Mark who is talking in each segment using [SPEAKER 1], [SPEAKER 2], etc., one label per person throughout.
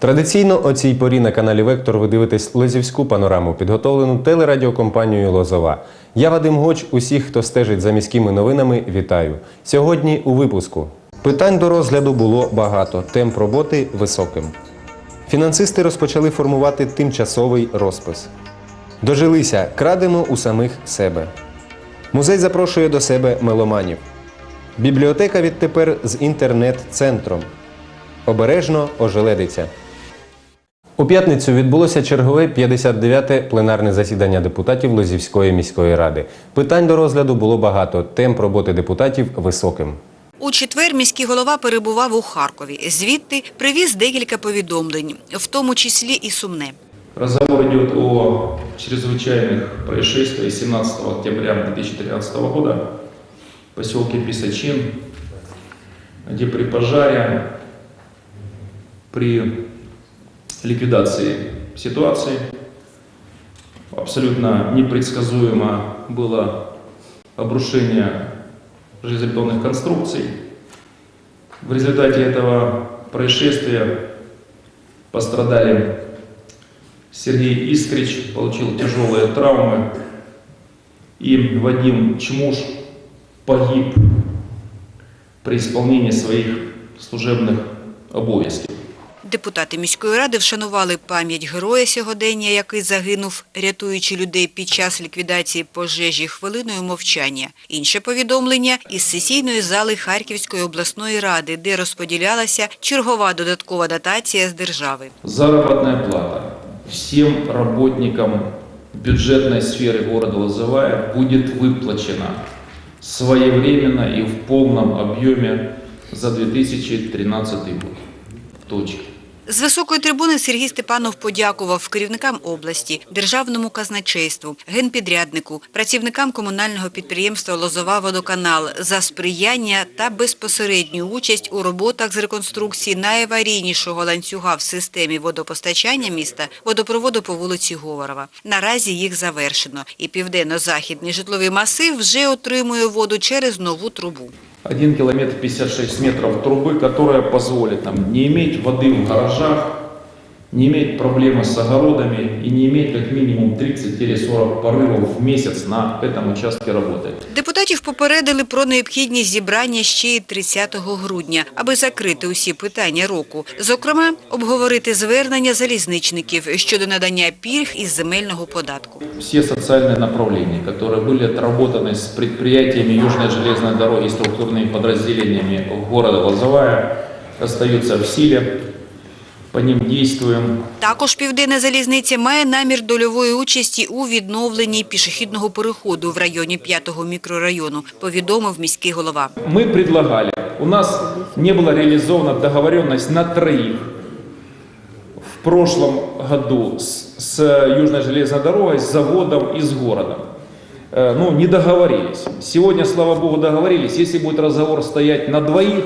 [SPEAKER 1] Традиційно о цій порі на каналі Вектор ви дивитесь Лозівську панораму, підготовлену телерадіокомпанією Лозова. Я Вадим Гоч. Усіх, хто стежить за міськими новинами, вітаю. Сьогодні у випуску питань до розгляду було багато. Темп роботи високим. Фінансисти розпочали формувати тимчасовий розпис. Дожилися, крадемо у самих себе. Музей запрошує до себе меломанів. Бібліотека відтепер з інтернет-центром. Обережно ожеледиться. У п'ятницю відбулося чергове 59-те пленарне засідання депутатів Лозівської міської ради. Питань до розгляду було багато. Темп роботи депутатів високим.
[SPEAKER 2] У четвер міський голова перебував у Харкові. Звідти привіз декілька повідомлень, в тому числі і сумне.
[SPEAKER 3] Разговор идет о чрезвычайных происшествиях 17 октября 2013 года в поселке Писачин, где при пожаре, при ликвидации ситуации абсолютно непредсказуемо было обрушение железобетонных конструкций. В результате этого происшествия пострадали Сергей Искрич получил тяжелые травмы. И Вадим Чмуш погиб при исполнении своих служебных обов'язків.
[SPEAKER 2] Депутати міської ради вшанували пам'ять героя сьогодення, який загинув, рятуючи людей під час ліквідації пожежі хвилиною мовчання. Інше повідомлення із сесійної зали Харківської обласної ради, де розподілялася чергова додаткова дотація з держави.
[SPEAKER 3] Заработная плата всем работникам бюджетной сферы города Лозовая будет выплачена своевременно и в полном объеме за 2013 год. Точка.
[SPEAKER 2] З високої трибуни Сергій Степанов подякував керівникам області, державному казначейству, генпідряднику, працівникам комунального підприємства Лозова водоканал за сприяння та безпосередню участь у роботах з реконструкції найаварійнішого ланцюга в системі водопостачання міста водопроводу по вулиці Говорова. Наразі їх завершено, і південно-західний житловий масив вже отримує воду через нову трубу.
[SPEAKER 3] 1 километр 56 метров трубы, которая позволит нам не иметь воды в гаражах, не иметь проблемы с огородами и не иметь как минимум 30-40 порывов в месяц на этом участке работы.
[SPEAKER 2] Депутатів попередили про необхідність зібрання ще й 30 грудня, аби закрити усі питання року. Зокрема, обговорити звернення залізничників щодо надання пільг із земельного податку.
[SPEAKER 3] Все социальные направления, которые были отработаны с предприятиями Южной железной дороги и структурными подразделениями города Лозовая, остаются в силе. По ним действуем.
[SPEAKER 2] Також Південна залізниця має намір дольової участі у відновленні пішохідного переходу в районі 5-го мікрорайону, повідомив міський голова.
[SPEAKER 3] Мы предлагали, у нас не была реализована договоренность на троих в прошлом году с, с Южной железной дорогой, с заводом и с городом. Э, Ну, не договорились. Сегодня, слава богу, договорились. Если будет разговор стоять на двоих,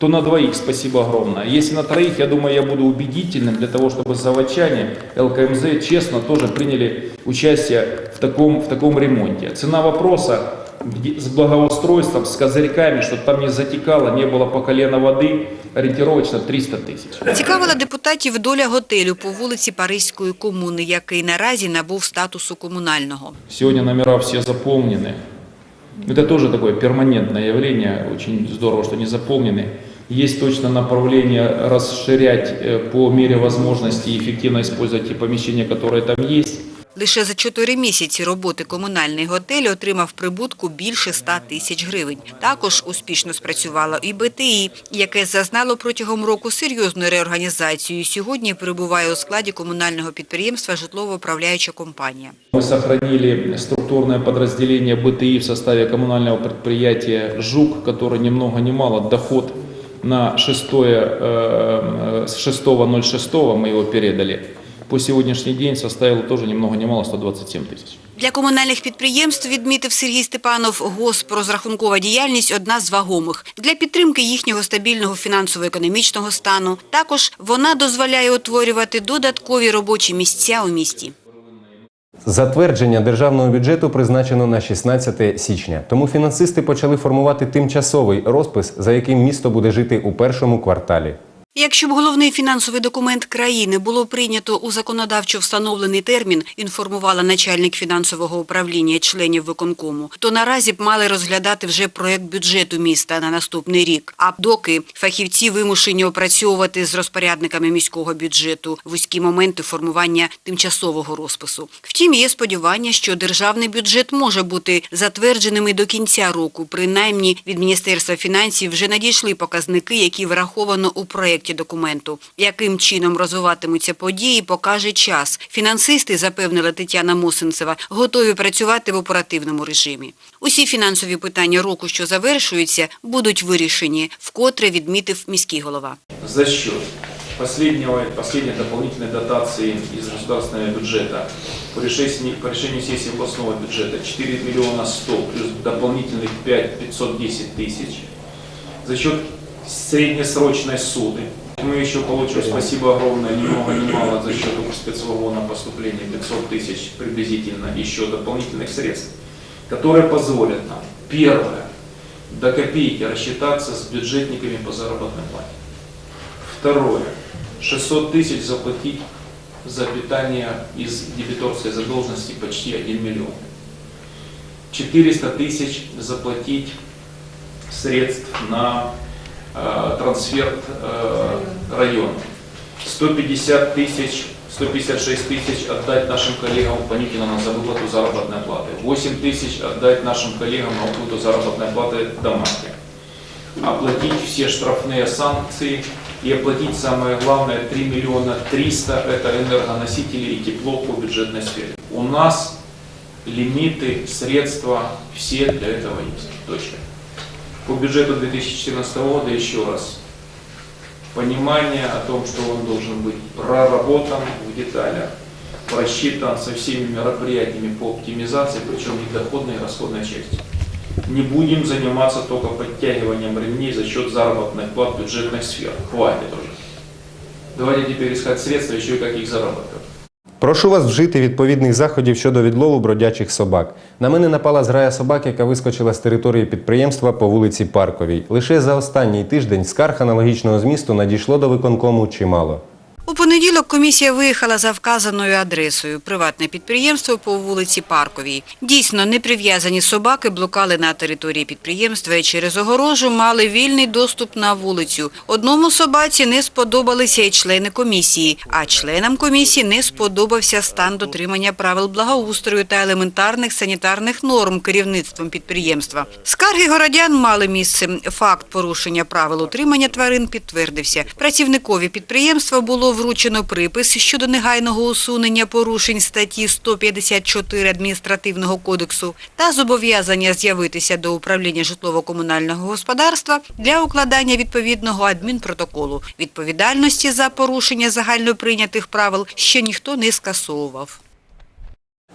[SPEAKER 3] то на двоих спасибо огромное. Если на троих, я думаю, я буду убедительным для того, чтобы заводчане ЛКМЗ честно тоже приняли участие в таком, в таком ремонте. Цена вопроса где- с благоустройством, с козырьками, чтобы там не затекало, не было по колено воды, ориентировочно 300 тысяч.
[SPEAKER 2] Цікавила депутатів доля готелю по вулиці Паризької комуни, який наразі набув статусу комунального.
[SPEAKER 3] Сегодня номера все заполнены. Это тоже такое перманентное явление, очень здорово, что не заполнены. Есть точно направление расширять э, по мере возможности и эффективно использовать те помещения, которые там есть.
[SPEAKER 2] Лише за чотири місяці роботи комунальний готель отримав прибутку більше 100 тисяч гривень. Також успішно спрацювало і БТІ, яке зазнало протягом року серйозної реорганізації. Сьогодні перебуває у складі комунального підприємства житлово-управляюча компанія.
[SPEAKER 3] Мы сохранили структурное подразделение БТИ в составе коммунального предприятия «ЖУК», который ни много ни мало доход на 6, э, с 6.06 мы его передали. По сегодняшний день составил тоже ни много ни мало 127 тысяч.
[SPEAKER 2] Для комунальних підприємств, відмітив Сергій Степанов, госпрозрахункова діяльність одна з вагомих. Для підтримки їхнього стабільного фінансово-економічного стану також вона дозволяє утворювати додаткові робочі місця у місті.
[SPEAKER 1] Затвердження державного бюджету призначено на 16 січня. Тому фінансисти почали формувати тимчасовий розпис, за яким місто буде жити у першому кварталі.
[SPEAKER 2] Якщо б головний фінансовий документ країни було прийнято у законодавчо встановлений термін, інформувала начальник фінансового управління членів виконкому, то наразі б мали розглядати вже проект бюджету міста на наступний рік. А доки фахівці вимушені опрацьовувати з розпорядниками міського бюджету вузькі моменти формування тимчасового розпису. Втім, є сподівання, що державний бюджет може бути затвердженим і до кінця року. Принаймні від Міністерства фінансів вже надійшли показники, які враховано у проєкті документу. Яким чином розвиватимуться події, покаже час. Фінансисти, запевнила Тетяна Мосинцева, готові працювати в оперативному режимі. Усі фінансові питання року, що завершуються, будуть вирішені, вкотре відмітив міський голова.
[SPEAKER 3] За счет последнего, последней дополнительной дотации из государственного бюджета по решению, по решению сессии областного бюджета 4 миллиона 100 плюс дополнительных 5 510 тысяч. За счет среднесрочной суды мы еще получим, спасибо огромное, ни много ни мало, за счет спецвагона поступления 500 тысяч приблизительно еще дополнительных средств, которые позволят нам, первое, до копейки рассчитаться с бюджетниками по заработной плате. Второе. 600 тысяч заплатить за питание из дебиторской задолженности почти 1 миллион. 400 тысяч заплатить средств на трансферт э, района. 150 тысяч, 156 тысяч отдать нашим коллегам Паникина за выплату заработной платы. 8 тысяч отдать нашим коллегам на выплату заработной платы домашней оплатить все штрафные санкции и оплатить самое главное 3 миллиона 300 это энергоносители и тепло по бюджетной сфере. У нас лимиты, средства все для этого есть. Точка. По бюджету 2014 года еще раз. Понимание о том, что он должен быть проработан в деталях, просчитан со всеми мероприятиями по оптимизации, причем и доходной, и расходной части. Не будем заниматься только подтягиванием ремней за счет заработных плат бюджетных сфер. Хватит уже. Давайте теперь искать средства еще и как их.
[SPEAKER 1] Прошу вас вжити відповідних заходів щодо відлову бродячих собак. На мене напала зграя собак, яка вискочила з території підприємства по вулиці Парковій. Лише за останній тиждень скарг аналогічного змісту надійшло до виконкому чимало.
[SPEAKER 2] У понеділок комісія виїхала за вказаною адресою – приватне підприємство по вулиці Парковій. Дійсно, неприв'язані собаки блукали на території підприємства і через огорожу мали вільний доступ на вулицю. Одному собаці не сподобалися і члени комісії, а членам комісії не сподобався стан дотримання правил благоустрою та елементарних санітарних норм керівництвом підприємства. Скарги городян мали місце. Факт порушення правил утримання тварин підтвердився. Працівникові підприємства було вручено припис щодо негайного усунення порушень статті 154 адміністративного кодексу та зобов'язання з'явитися до управління житлово-комунального господарства для укладання відповідного адмінпротоколу. Відповідальності за порушення загальноприйнятих правил ще ніхто не скасовував.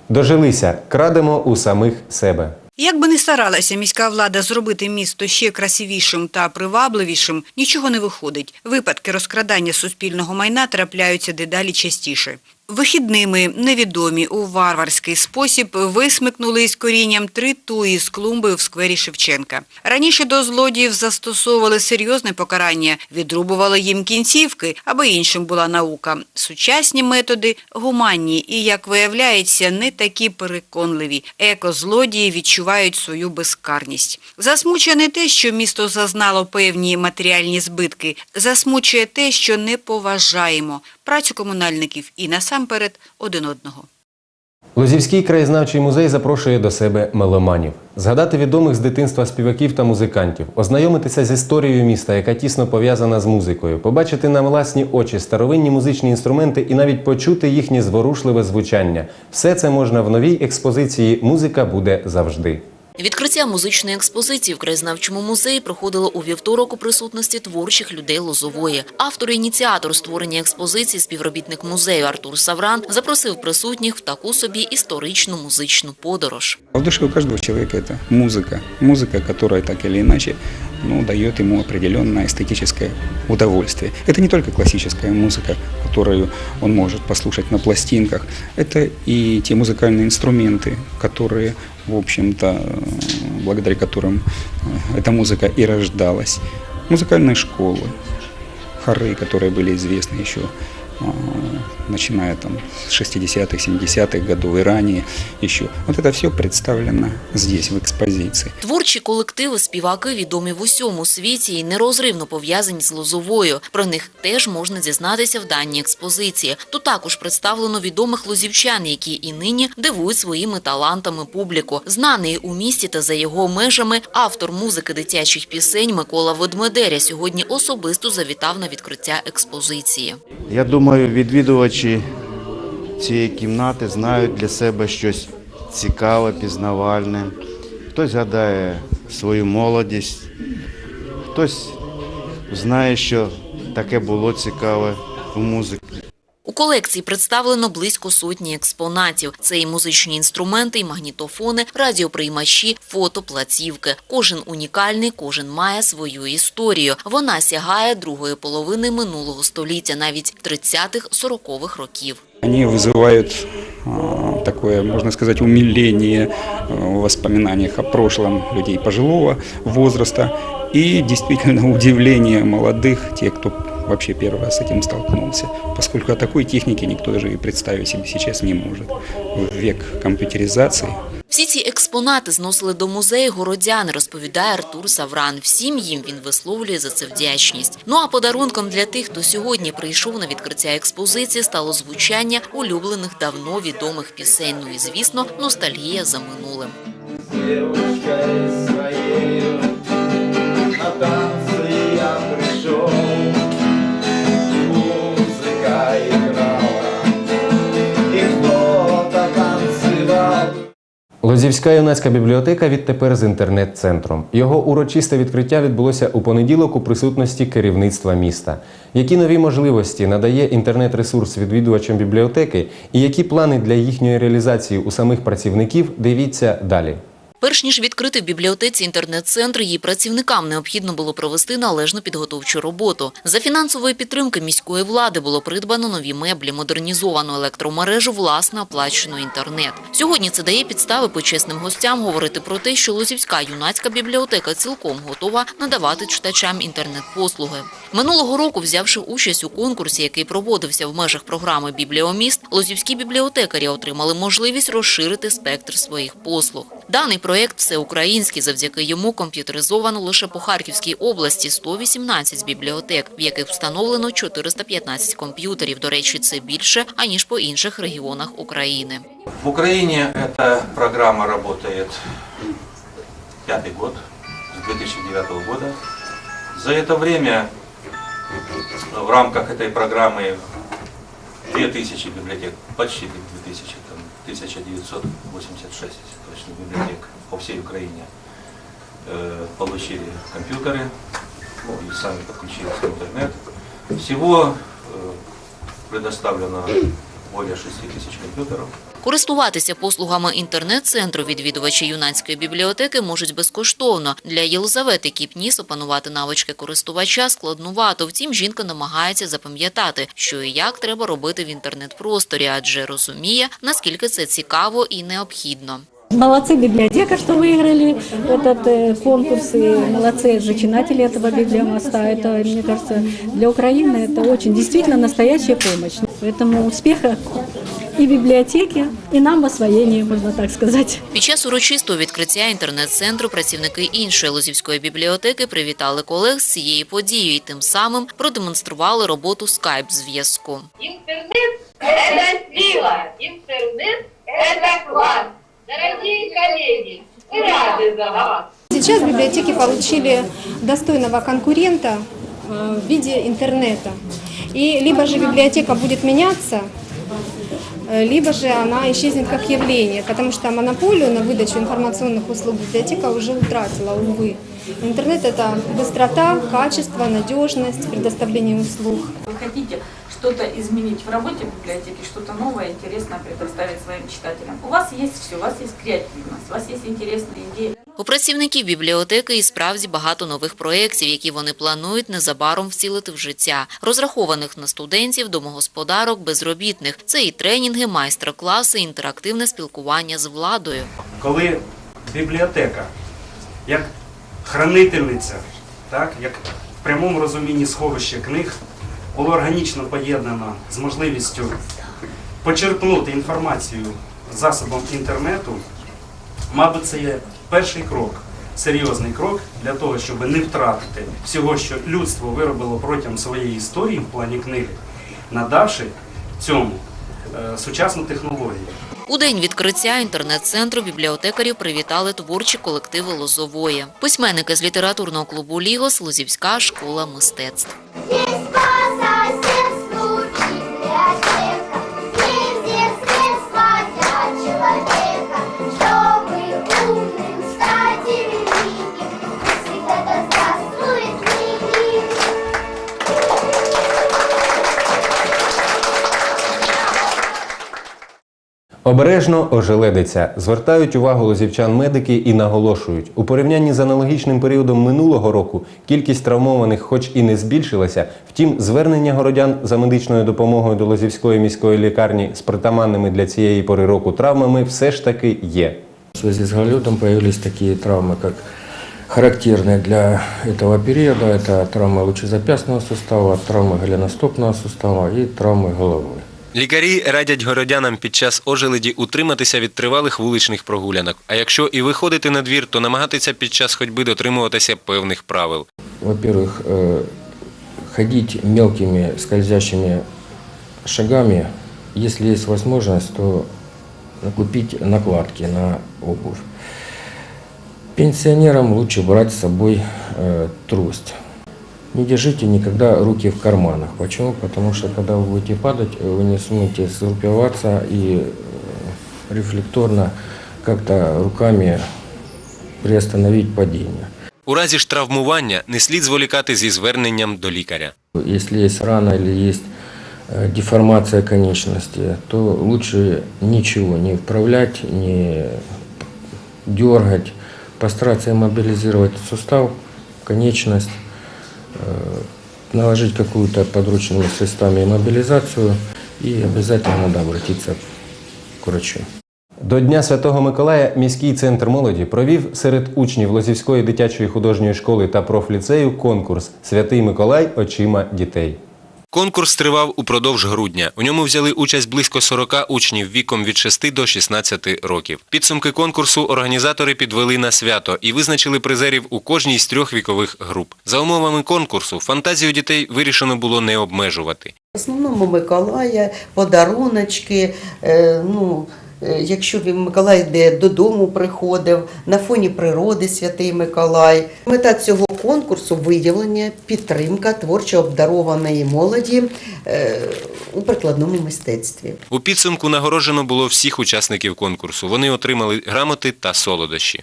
[SPEAKER 1] Дожилися, крадемо у самих себе.
[SPEAKER 2] Як би не старалася міська влада зробити місто ще красивішим та привабливішим, нічого не виходить. Випадки розкрадання суспільного майна трапляються дедалі частіше. Вихідними невідомі у варварський спосіб висмикнули із корінням три туї з клумби в сквері Шевченка. Раніше до злодіїв застосовували серйозне покарання, відрубували їм кінцівки, аби іншим була наука. Сучасні методи гуманні і, як виявляється, не такі переконливі. Еко-злодії відчувають свою безкарність. Засмучує не те, що місто зазнало певні матеріальні збитки, засмучує те, що не поважаємо працю комунальників і насамперед один одного.
[SPEAKER 1] Лозівський краєзнавчий музей запрошує до себе меломанів, згадати відомих з дитинства співаків та музикантів, ознайомитися з історією міста, яка тісно пов'язана з музикою, побачити на власні очі старовинні музичні інструменти і навіть почути їхнє зворушливе звучання. Все це можна в новій експозиції Музика буде завжди.
[SPEAKER 4] Відкриття музичної експозиції в краєзнавчому музеї проходило у вівторок у присутності творчих людей Лозової. Автор і ініціатор створення експозиції, співробітник музею Артур Савран, запросив присутніх в таку собі історичну музичну подорож.
[SPEAKER 5] А в душе у каждого человека это музыка. Музыка, которая так или иначе ну, дает ему определенное эстетическое удовольствие. Это не только классическая музыка, которую он может послушать на пластинках. Это и те музыкальные инструменты, которые, в общем-то, э, благодаря которым э, эта музыка и рождалась. Музыкальные школы, хоры, которые были известны еще а, начиная там с 60-х, 70-х годов и ранее еще. Вот это все представлено здесь, в экспозиции.
[SPEAKER 4] Творчі колективи, співаки відомі в усьому світі і нерозривно пов'язані з Лозовою. Про них теж можна дізнатися в даній експозиції. Тут також представлено відомих лозівчан, які і нині дивують своїми талантами публіку. Знаний у місті та за його межами автор музики дитячих пісень Микола Ведмедеря сьогодні особисто завітав на відкриття експозиції.
[SPEAKER 6] Я думаю, відвідувачі цієї кімнати знають для себе щось цікаве, пізнавальне. Хтось згадає свою молодість, хтось знає, що таке було цікаве у музиці.
[SPEAKER 4] У колекції представлено близько сотні експонатів. Це і музичні інструменти, і магнітофони, радіоприймачі, фото, платівки. Кожен унікальний, кожен має свою історію. Вона сягає другої половини минулого століття, навіть 30-х-40-х років.
[SPEAKER 5] Они вызывают а, такое, можно сказать, умиление а, в воспоминаниях о прошлом людей пожилого возраста и действительно удивление молодых, тех, кто вообще первый раз с этим столкнулся, поскольку о такой технике никто даже и представить себе сейчас не может. В век компьютеризации
[SPEAKER 4] Всі ці експонати зносили до музею городяни, розповідає Артур Савран. Всім їм він висловлює за це вдячність. Ну а подарунком для тих, хто сьогодні прийшов на відкриття експозиції, стало звучання улюблених давно відомих пісень. Ну і звісно, ностальгія за минулим.
[SPEAKER 1] Лозівська юнацька бібліотека відтепер з інтернет-центром. Його урочисте відкриття відбулося у понеділок у присутності керівництва міста. Які нові можливості надає інтернет-ресурс відвідувачам бібліотеки і які плани для їхньої реалізації у самих працівників, дивіться далі.
[SPEAKER 4] Перш ніж відкрити в бібліотеці інтернет-центр, її працівникам необхідно було провести належну підготовчу роботу. За фінансової підтримки міської влади було придбано нові меблі, модернізовану електромережу, власне оплачено інтернет. Сьогодні це дає підстави почесним гостям говорити про те, що Лозівська юнацька бібліотека цілком готова надавати читачам інтернет-послуги. Минулого року, взявши участь у конкурсі, який проводився в межах програми Бібліоміст, лозівські бібліотекарі отримали можливість розширити спектр своїх послуг. Даний проєкт всеукраїнський. Завдяки йому комп'ютеризовано лише по Харківській області 118 бібліотек, в яких встановлено 415 комп'ютерів. До речі, це більше аніж по інших регіонах України.
[SPEAKER 7] В Украине эта программа работает пятый год, с 2009 года. За это время э, в рамках этой программы 2000 библиотек, почти 2000, там 1986 точно библиотек по всей Украине э, получили компьютеры, ну и сами подключились к интернет. Всего э, предоставлено более 6 тысяч компьютеров.
[SPEAKER 4] Користуватися послугами інтернет-центру відвідувачі юнацької бібліотеки можуть безкоштовно. Для Єлизавети Кіпніс опанувати навички користувача складнувато. Втім, жінка намагається запам'ятати, що і як треба робити в інтернет-просторі, адже розуміє, наскільки це цікаво і необхідно.
[SPEAKER 8] Молодцы, библиотека, что выиграли этот э, конкурс, и молодцы зачинатели этого библиомоста. Это, мне кажется, для Украины это очень действительно настоящая помощь. Поэтому успеха и библиотеке, и нам в освоении, можно так сказать.
[SPEAKER 4] Під час урочистого відкриття інтернет-центру працівники іншої Лозівської бібліотеки привітали колег з цією подією і тим самим продемонстрували роботу скайп-зв'язку.
[SPEAKER 9] Интернет – это сила, интернет – это класс. Дорогие коллеги, мы рады за вас.
[SPEAKER 10] Сейчас библиотеки получили достойного конкурента э, в виде интернета. И либо же библиотека будет меняться, э, либо же она исчезнет как явление, потому что монополию на выдачу информационных услуг библиотека уже утратила, увы. Интернет – это быстрота, качество, надежность предоставления услуг.
[SPEAKER 11] Вы хотите что-то изменить в работе библиотеки, что-то новое, интересное предоставить своим читателям. У вас есть все, у вас есть креативность, у вас есть интересные идеи.
[SPEAKER 4] У працівників бібліотеки і справді багато нових проєктів, які вони планують незабаром втілити в життя, розрахованих на студентів, домогосподарок, безробітних. Це і тренінги, майстер-класи, інтерактивне спілкування з владою.
[SPEAKER 12] коли бібліотека як хранительниця, так, як в прямому розумінні сховище книг, було органічно поєднано з можливістю почерпнути інформацію засобом інтернету, мабуть, це є перший крок, серйозний крок для того, щоб не втратити всього, що людство виробило протягом своєї історії в плані книги, надавши цьому е, сучасну технологію.
[SPEAKER 4] У день відкриття інтернет-центру бібліотекарів привітали творчі колективи Лозової. Письменники з літературного клубу Лігос, Лозівська школа мистецтв.
[SPEAKER 1] Обережно ожеледиться. Звертають увагу лозівчан медики і наголошують, у порівнянні з аналогічним періодом минулого року кількість травмованих хоч і не збільшилася, втім, звернення городян за медичною допомогою до Лозівської міської лікарні з притаманними для цієї пори року травмами все ж таки є.
[SPEAKER 13] В связи с гололедом появились такие травмы, как характерные для этого периода. Это травмы лучезапястного сустава, травмы голеностопного сустава и травмы головы.
[SPEAKER 1] Лікарі радять городянам під час ожеледі утриматися від тривалих вуличних прогулянок. А якщо і виходити на двір, то намагатися під час ходьби дотримуватися певних правил.
[SPEAKER 13] Во-первых, э, ходить мелкими скользящими шагами, если есть возможность, то купить накладки на обувь. Пенсионерам лучше брать с собой э, трость. Не держите никогда руки в карманах. Почему? Потому что когда вы будете падать, вы не сможете сгруппироваться и э, рефлекторно как-то руками приостановить падение.
[SPEAKER 1] У разі ж травмування не слід зволікати зі зверненням до лікаря.
[SPEAKER 13] Если есть рана или есть э, деформация конечности, то лучше ничего не вправлять, не дергать, постараться иммобилизировать сустав, конечность, э, наложить какую-то подручными средствами мобілізацію, и обязательно надо обратиться к врачу.
[SPEAKER 1] До Дня Святого Миколая міський центр молоді провів серед учнів Лозівської дитячої художньої школи та профліцею конкурс Святий Миколай очима дітей. Конкурс тривав упродовж грудня. У ньому взяли участь близько 40 учнів віком від 6 до 16 років. Підсумки конкурсу організатори підвели на свято і визначили призерів у кожній з трьох вікових груп. За умовами конкурсу фантазію дітей вирішено було не обмежувати.
[SPEAKER 14] В основному Миколая, подаруночки. е, Ну, якщо він Миколай де додому приходив, на фоні природи Святий Миколай. Мета цього конкурсу виявлення, підтримка творчо обдарованої молоді е, у прикладному мистецтві.
[SPEAKER 1] У підсумку нагороджено було всіх учасників конкурсу. Вони отримали грамоти та солодощі.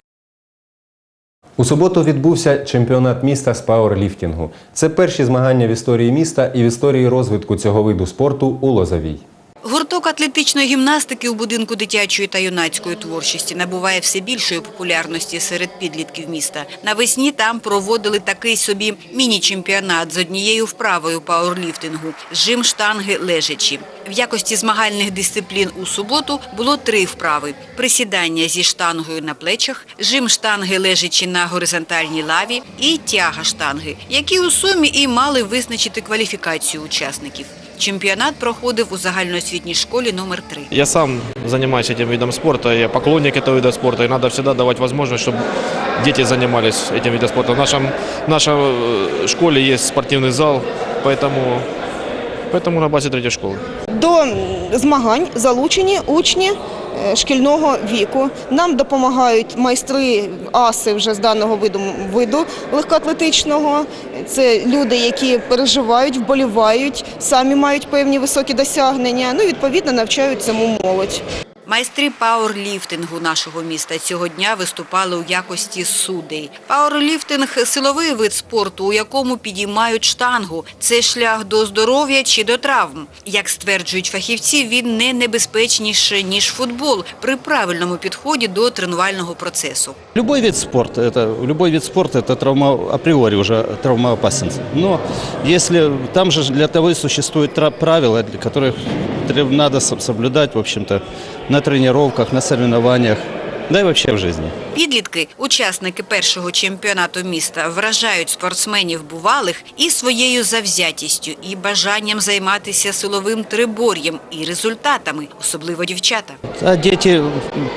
[SPEAKER 1] У суботу відбувся чемпіонат міста з пауерліфтингу. Це перші змагання в історії міста і в історії розвитку цього виду спорту у Лозовій.
[SPEAKER 2] Гурток атлетичної гімнастики у будинку дитячої та юнацької творчості набуває все більшої популярності серед підлітків міста. Навесні там проводили такий собі міні-чемпіонат з однією вправою пауерліфтингу – жим штанги лежачі. В якості змагальних дисциплін у суботу було три вправи – присідання зі штангою на плечах, жим штанги лежачі на горизонтальній лаві і тяга штанги, які у сумі і мали визначити кваліфікацію учасників. Чемпіонат проходив у загальноосвітній школі номер 3
[SPEAKER 15] Я сам занимаюсь этим видом спорта, я поклонник этого вида спорта, и надо всегда давать возможность, чтобы дети занимались этим видом спорта. В, нашем, в нашей э, школе есть спортивный зал, поэтому, поэтому на базе третьей школы.
[SPEAKER 16] До змагань залучені учні е, шкільного віку. Нам допомагають майстри аси вже з даного виду виду легкоатлетичного. Це люди, які переживають, вболівають, самі мають певні високі досягнення. Ну і відповідно навчають цьому молодь.
[SPEAKER 2] Майстри пауерліфтингу нашого міста цього дня виступали у якості судей. Пауерліфтинг – силовий вид спорту, у якому підіймають штангу. Це шлях до здоров'я чи до травм. Як стверджують фахівці, він не небезпечніше, ніж футбол при правильному підході до тренувального процесу.
[SPEAKER 17] Любой вид спорта, это, любой вид спорта это травма, априори уже травмоопасен. Но если там же для того и существуют тра- правила, для которых треб- надо соб- соблюдать, в общем-то, на тренировках, на соревнованиях. да и вообще в жизни.
[SPEAKER 2] Підлітки, учасники першого чемпіонату міста, вражають спортсменів бувалих і своєю завзятістю, і бажанням займатися силовим трибор'ям, і результатами, особливо дівчата.
[SPEAKER 17] А дети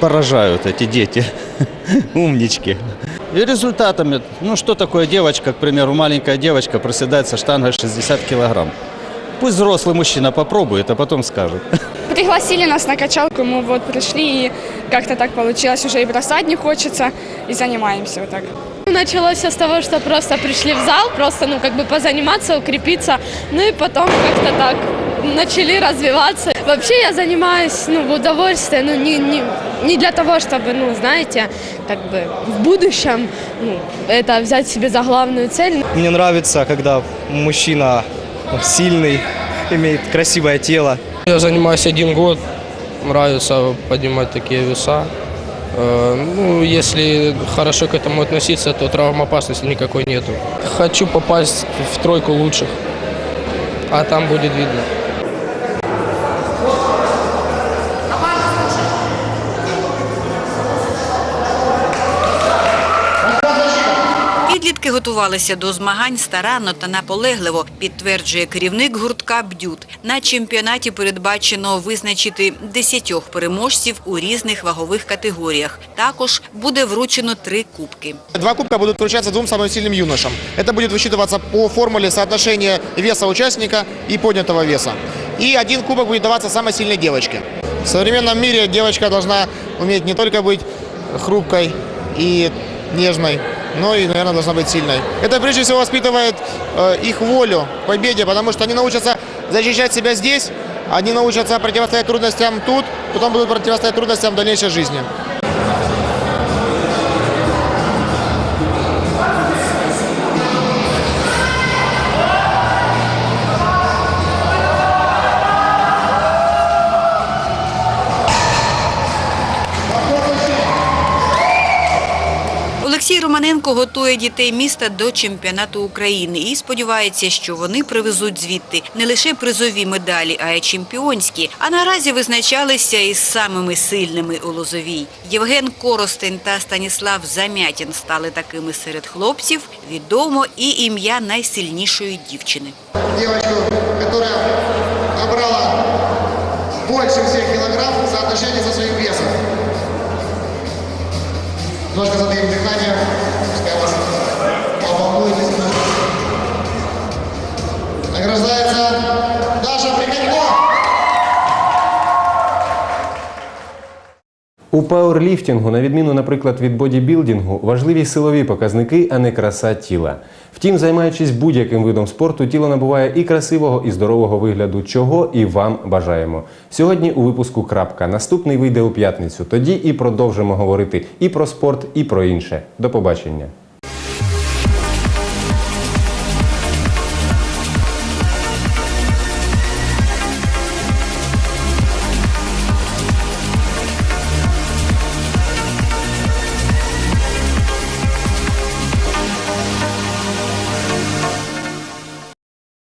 [SPEAKER 17] поражают, эти дети. Умнички. И результатами, ну что такое девочка, к примеру, маленькая девочка проседает со штангой 60 килограмм. Пусть взрослый мужчина попробует, а потом скажет.
[SPEAKER 18] Пригласили нас на качалку, мы вот пришли, и как-то так получилось, уже и бросать не хочется, и занимаемся вот так.
[SPEAKER 19] Началось все с того, что просто пришли в зал, просто, ну, как бы позаниматься, укрепиться, ну и потом как-то так начали развиваться. Вообще я занимаюсь, ну, в удовольствие, ну, не, не, не для того, чтобы, ну, знаете, как бы в будущем, ну, это взять себе за главную цель.
[SPEAKER 20] Мне нравится, когда мужчина сильный, имеет красивое тело.
[SPEAKER 21] Я занимаюсь один год, нравится поднимать такие веса. Э, Ну, если хорошо к этому относиться, то травмоопасности никакой нету. Хочу попасть в тройку лучших, а там будет видно.
[SPEAKER 2] готувалися до змагань старанно та наполегливо, підтверджує керівник гуртка «Бдют». На чемпіонаті передбачено визначити десятьох переможців у різних вагових категоріях. Також буде вручено три кубки.
[SPEAKER 22] Два кубка будут вручаться двум самым сильным юношам. Это будет высчитываться по формуле соотношения веса участника и поднятого веса. И один кубок будет даваться самой сильной девочке. В современном мире девочка должна уметь не только быть хрупкой и нежной, но и, наверное, должна быть сильной. Это прежде всего воспитывает э, их волю к победе, потому что они научатся защищать себя здесь, они научатся противостоять трудностям тут, потом будут противостоять трудностям в дальнейшей жизни.
[SPEAKER 2] Романенко готує дітей міста до чемпіонату України і сподівається, що вони привезуть звідти не лише призові медалі, а й чемпіонські. А наразі визначалися із самими сильними у Лозовій. Євген Коростень та Станіслав Замятін стали такими серед хлопців. Відомо і ім'я найсильнішої дівчини.
[SPEAKER 22] девочку, которая набрала больше всех килограмм в соотношении со своим весом. Немножко затаим дыхание,
[SPEAKER 1] У пауерліфтингу, на відміну, наприклад, від бодібілдингу, важливі силові показники, а не краса тіла. Втім, займаючись будь-яким видом спорту, тіло набуває і красивого, і здорового вигляду, чого і вам бажаємо. Сьогодні у випуску крапка. Наступний вийде у п'ятницю. Тоді і продовжимо говорити і про спорт, і про інше. До побачення.